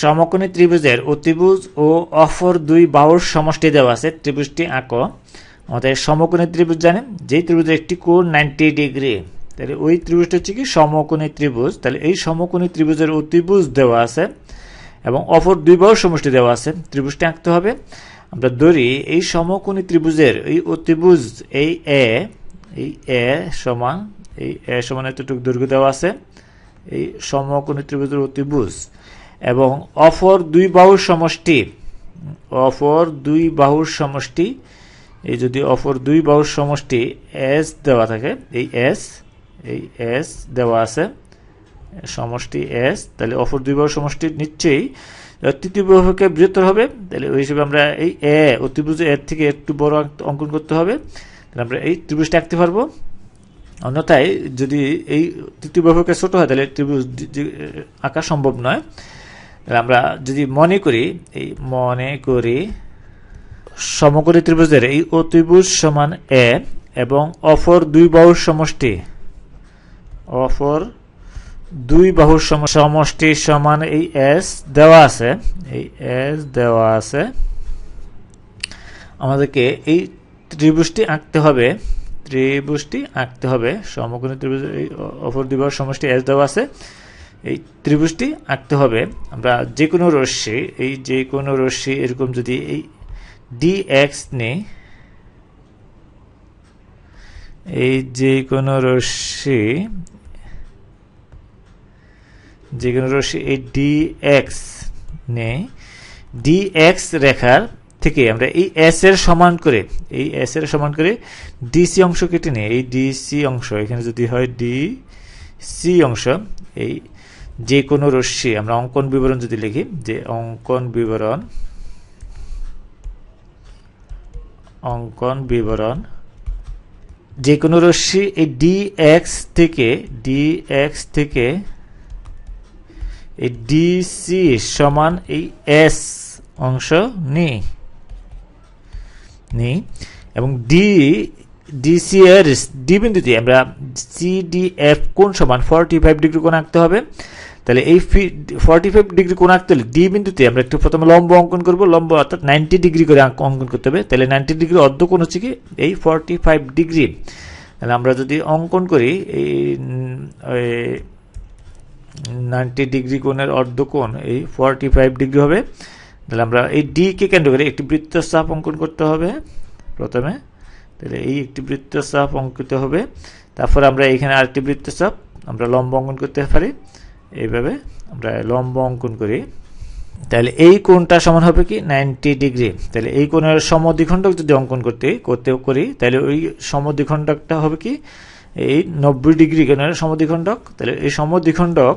সমকোণী ত্রিভুজের অতিভুজ ও অফর দুই বাহুর সমষ্টি দেওয়া আছে। ত্রিভুজটি আঁকো। আমাদের সমকোণী ত্রিভুজ জানেন? যেই ত্রিভুজের একটি কোণ নাইনটি ডিগ্রি তাহলে ওই ত্রিভুজটা হচ্ছে কি সমকোণী ত্রিভুজ। তাহলে এই সমকোণী ত্রিভুজের অতিভুজ দেওয়া আছে এবং অপর দুই বাহুর সমষ্টি দেওয়া আছে। ত্রিভুজটি আঁকতে হবে। আমরা ধরি এই সমকোণী ত্রিভুজের এই অতিভুজ এই এ এই এ সমান, এই এ সমান এতটুকু দৈর্ঘ্য দেওয়া আছে। এই সমকোণী ত্রিভুজের অতিভুজ এবং অফর দুই বাহুর সমষ্টি, অফর দুই বাহুর সমষ্টি, এই যদি অফর দুই বাহুর সমষ্টি এস দেওয়া থাকে, এই এস এই এস দেওয়া আছে, সমষ্টি এস তাহলে অফর দুই বাহুর সমষ্টি নিশ্চয়ই তৃতীয় বাহুকে বৃহত্তর হবে, তাহলে ওই হিসেবে আমরা এই এ অতিভুজ এর থেকে একটু বড় অঙ্কন করতে হবে, তাহলে আমরা এই ত্রিভুজটা আঁকতে পারব। অন্যথায় যদি এই তৃতীয় বাহুকে ছোট হয়, তাহলে ত্রিভুজ আঁকা সম্ভব নয়। আমরা যদি মনে করি, এই মনে করি, সমকোণী ত্রিভুজের এই অতিভুজ সমান এ এবং অপর দুই বাহুর সমষ্টি। অপর দুই বাহুর সম- সমষ্টি সমান এই এস দেওয়া আছে, এই এস দেওয়া আছে। আমাদেরকে এই ত্রিভুজটি আঁকতে হবে, ত্রিভুজটি আঁকতে হবে। সমকোণী ত্রিভুজের এই অ- অপর দুই বাহুর সমষ্টি এস দেওয়া আছে। এই ত্রিভুজটি আঁকতে হবে। আমরা যে কোনো রশ্মি, এই যে কোনো রশ্মি এরকম যদি এই ডি এক্স নেই, এই যে কোনো রশ্মি যে কোনো রশ্মি এই ডি এক্স নেই। ডি এক্স রেখার থেকে আমরা এই এস এর সমান করে, এই এস এর সমান করে ডিসি অংশ কেটে নিই। এই ডিসি অংশ, এখানে যদি হয় ডি সি অংশ, এই যে কোনো রশ্মি, আমরা অঙ্কন বিবরণ যদি লিখি, যে অঙ্কন বিবরণ অঙ্কন বিবরণ, যে কোনো রশ্মি এই ডি এক্স থেকে ডি এক্স থেকে এই ডিসি সমান এই এস অংশ নিই নিই এবং ডি ডিসি এর ডি বিন্দুতে আমরা সি ডি এফ কোণ সমান ফর্টি ফাইভ ডিগ্রি কোণ আঁকতে হবে। তাহলে এই ফর্টি ফাইভ ডিগ্রি কোণ আঁকতে হলে ডি বিন্দুতে আমরা একটু প্রথমে লম্ব অঙ্কন করব, লম্ব অর্থাৎ নাইনটি ডিগ্রি করে অঙ্কন করতে হবে। তাহলে নাইনটি ডিগ্রি অর্ধ কোণ হচ্ছে কি? এই ফর্টি ফাইভ ডিগ্রি তাহলে আমরা যদি অঙ্কন করি, এই নাইনটি ডিগ্রি কোণের অর্ধ কোণ, এই ফর্টি ফাইভ ডিগ্রি হবে। তাহলে আমরা এই ডি কে কেন্দ্র করে একটি বৃত্তচাপ অঙ্কন করতে হবে প্রথমে। তাহলে এই একটি বৃত্তচাপ অঙ্কিত হবে। তারপর আমরা এখানে আরেকটি বৃত্তচাপ, আমরা লম্ব অঙ্কন করতে পারি। এইভাবে আমরা লম্ব অঙ্কন করি। তাহলে এই কোণটা সমান হবে কি? Ninety degree. তাহলে এই কোণের সমদ্বিখণ্ডক যদি অঙ্কন করতে করতে করি, তাহলে ওই সমদ্বিখণ্ডকটা হবে কি? এই নব্বই ডিগ্রি কোণের সমদ্বিখণ্ডক। তাহলে এই সমদ্বিখণ্ডক,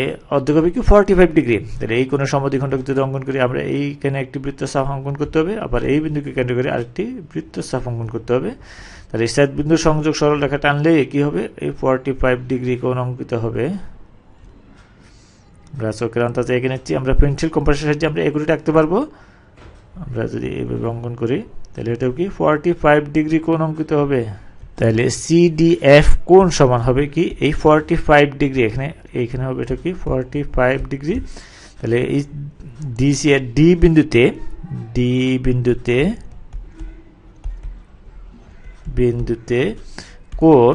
এ অর্ধেক হবে কি? Forty five degree. তাহলে এই কোনো সমদ্বিখণ্ডক যদি অঙ্কন করি, আমরা এইখানে একটি বৃত্তচাপ অঙ্কন করতে হবে, আবার এই বিন্দুকে কেন্দ্র করে আরেকটি বৃত্তচাপ অঙ্কন করতে হবে। তাহলে সাত বিন্দু সংযোগ সরল রেখা টানলে কি হবে? এই ফর্টি ফাইভ ডিগ্রি কোণ অঙ্কিত হবে। আমরা চোখের আন্দাজে এঁকে নিচ্ছি, আমরা পেন্সিল কম্পাসের সাহায্যে আমরা এগুলি আঁকতে পারব। আমরা যদি এইভাবে অঙ্কন করি, তাহলে এটাও কি ফর্টি ফাইভ ডিগ্রি কোণ অঙ্কিত হবে? তাহলে সিডিএফ কোণ সমান হবে কি? এই ফর্টি ফাইভ ডিগ্রি এখানে, এইখানে হবে এটা কি? ফর্টি ফাইভ ডিগ্রি তাহলে এই ডিসি ডি বিন্দুতে ডি বিন্দুতে বিন্দুতে কোণ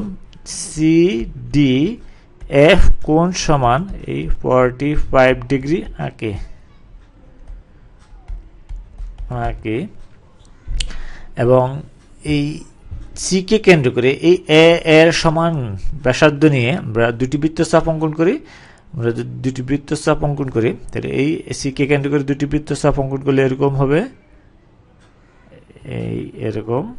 সি ডি এফ কোণ সমান এই ফর্টি ফাইভ ডিগ্রি আঁকে। আঁকে। এবং এই সিকে কেন্দ্র করে এই এ এর সমান ব্যাসার্ধ নিয়ে আমরা দুটি বৃত্তচাপ অঙ্কন করি। আমরা দুটি বৃত্তচাপ অঙ্কন করি, তাহলে এই সিকে কেন্দ্র করে দুটি বৃত্তচাপ অঙ্কন করলে এরকম হবে। এই এরকম।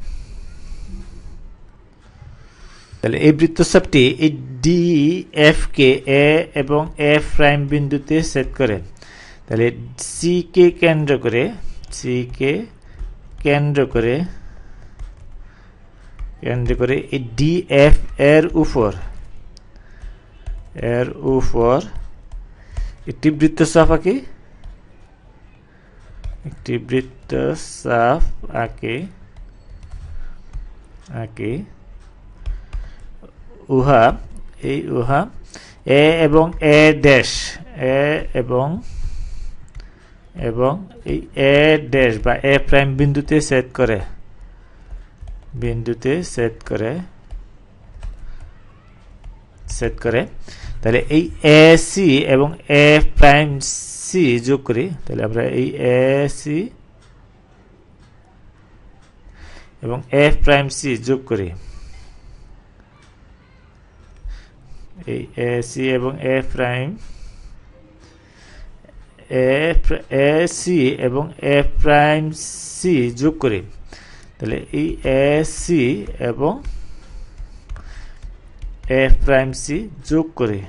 তাহলে এই বৃত্তচাপটি এই ডি এফ কে এ এবং এফ প্রাইম বিন্দুতে সেট করে। তাহলে সি কে কেন্দ্র করে সি কে কেন্দ্র করে কেন্দ্র করে এই ডি এফ এর উপর এর উপর একটি বৃত্তচাপ আঁকি। একটি বৃত্তচাপ আঁকে, আঁকি। উহা, এই উহা, এ এবং এ ড্যাশ এ এবং এবং এই এ ড্যাশ বা এ প্রাইম বিন্দুতে সেট করে, বিন্দুতে সেট করে সেট করে, তাহলে এই এ সি এবং এ প্রাইম সি যোগ করি, তাহলে আমরা এই এ সি এবং এফ প্রাইম সি যোগ করি। এই এ সি এবং এফ প্রাইম এ সি এবং এফ প্রাইম সি যোগ করি। তাহলে এই এ সি এবং এফ প্রাইম সি যোগ করি।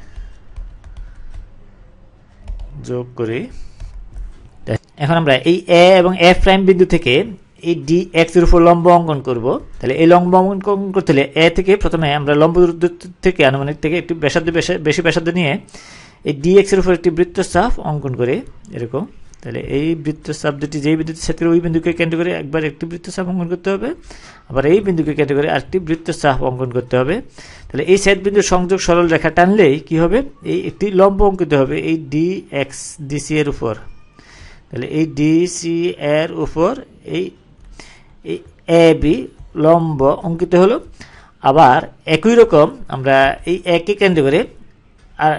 যোগ করি। এখন আমরা এই এ এবং এফ প্রাইম বিন্দু থেকে এই ডি এক্সের উপর লম্ব অঙ্কন করব। তাহলে এই লম্ব অঙ্কন করতে হলে এ থেকে প্রথমে আমরা লম্ব থেকে আনুমানিক থেকে একটু ব্যাসার্ধ বেশি ব্যাসার্ধ নিয়ে এই ডি এক্সের উপর একটি বৃত্তচাপ অঙ্কন করে, এরকম। তাহলে এই বৃত্তচাপ দুটি যেই বিন্দুতে করে ওই বিন্দুকে কেন্দ্র করে একবার একটি বৃত্তচাপ অঙ্কন করতে হবে, আবার এই বিন্দুকে কেন্দ্র করে আরেকটি বৃত্তচাপ অঙ্কন করতে হবে। তাহলে এই সেট বিন্দুর সংযোগ সরল রেখা টানলেই কি হবে? এই একটি লম্ব অঙ্কিত হবে এই ডি এক্স ডিসি এর উপর। তাহলে এই ডিসি এর উপর এই এ বি লম্ব অঙ্কিত হলো। আবার একই রকম আমরা এই একে কেন্দ্র করে আর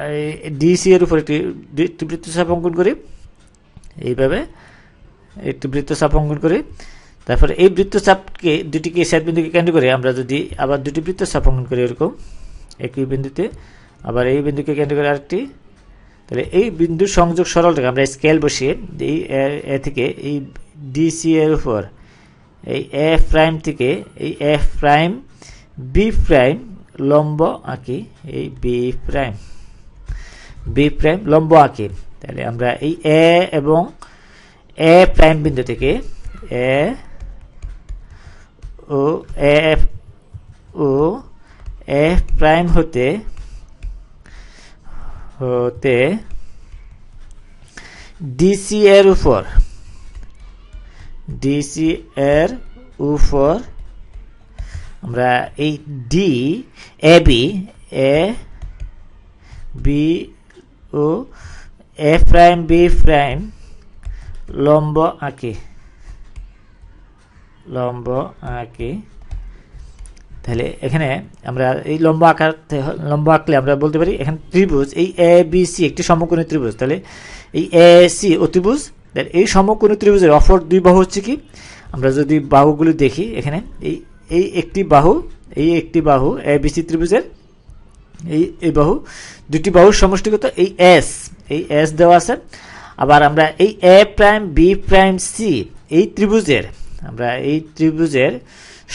ডিসি এর উপর একটি বৃত্তচাপ অঙ্কন করি। এইভাবে একটি বৃত্তচাপ অঙ্কন করি। তারপরে এই বৃত্তচাপকে দুটিকে বিন্দুকে কেন্দ্র করে আমরা যদি আবার দুটি বৃত্তচাপ অঙ্কন করি এরকম, একই বিন্দুতে, আবার এই বিন্দুকে কেন্দ্র করে আরেকটি, তাহলে এই বিন্দুর সংযোগ সরলটাকে আমরা স্কেল বসিয়ে এই এ থেকে এই ডিসি এর উপর এই এফ প্রাইম থেকে এই এফ প্রাইম বি প্রাইম লম্ব আঁকি, এই বি প্রাইম বি প্রাইম লম্ব আঁকি। তাহলে আমরা এই এ এবং এ প্রাইম বিন্দু থেকে এ ও এফ ও এফ প্রাইম হতে হতে ডিসি এর উপর ডিসি এর উপর আমরা এই D A B A B O A prime B prime লম্ব আঁকি। লম্ব আঁকি। তাহলে এখানে আমরা এই লম্ব আঁকার লম্ব আঁকলে আমরা বলতে পারি এখানে ত্রিভুজ, এই এ বি সি একটি সমকোণী ত্রিভুজ। তাহলে এই এ সি অতিভুজ এই সমকোণী ত্রিভুজের অফর দুই বাহু হচ্ছে কি? আমরা যদি বাহুগুলি দেখি এখানে, এই এই একটি বাহু, এই একটি বাহু, এ বি সি ত্রিভুজের, এই এই বাহু, দুটি বাহুর সমষ্টিগত, এই এস এই এস দেওয়া আছে। আবার আমরা এই A prime, B prime, C, এই ত্রিভুজের, আমরা এই ত্রিভুজের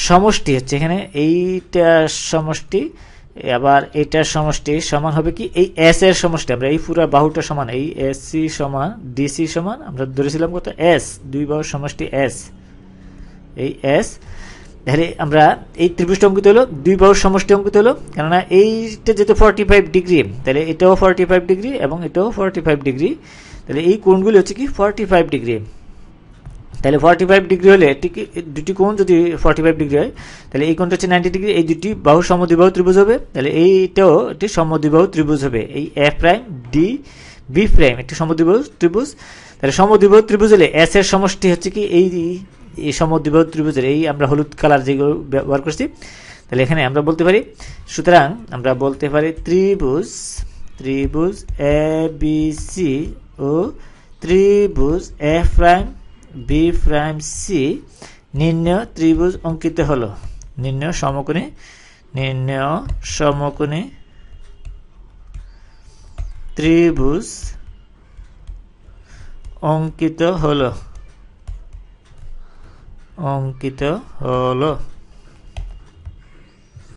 সমষ্টি হচ্ছে এখানে, এইটা সমষ্টি আবার এটার সমষ্টি সমান হবে কি? এই এস এর সমষ্টি, আমরা এই পুরো বাহুটা সমান, এই এস সি সমান ডিসি সমান, আমরা ধরেছিলাম কত? এস দুই বাহুর সমষ্টি এস এই এস তাহলে আমরা এই ত্রিভুজটা অঙ্কিত হলো, দুই বাহুর সমষ্টি অঙ্কিত হলো, কেননা এইটা যেহেতু ফর্টি ফাইভ ডিগ্রি তাহলে এটাও ফর্টি ফাইভ ডিগ্রি এবং এটাও ফর্টি ফাইভ ডিগ্রি তাহলে এই কোণগুলি হচ্ছে কি? ফর্টি ফাইভ ডিগ্রি তাহলে ফর্টি ফাইভ ডিগ্রি হলে দুটি কোণ যদি ফর্টি ফাইভ ডিগ্রি হয়, তাহলে এই কোণটা হচ্ছে নাইনটি ডিগ্রি এই দুটি বাহু সমদ্বিবাহু ত্রিভুজ হবে, তাহলে এইটাও একটি সমদ্বিবাহু ত্রিভুজ হবে, এই F prime D B prime একটি সমদ্বিবাহু ত্রিভুজ। তাহলে সমদ্বিবাহু ত্রিভুজ হলে এস এর সমষ্টি হচ্ছে কি, এই এই সমদ্বিবাহু ত্রিভুজের, এই আমরা হলুদ কালার যেগুলো ব্যবহার করছি, তাহলে এখানে আমরা বলতে পারি, সুতরাং আমরা বলতে পারি ত্রিভুজ ত্রিভুজ এ বি সি ও ত্রিভুজ F prime B prime C নির্ণয় ত্রিভুজ অঙ্কিত হলো। নির্ণয় সমকোণী নির্ণয় সমকোণী ত্রিভুজ অঙ্কিত হলো। অঙ্কিত হলো।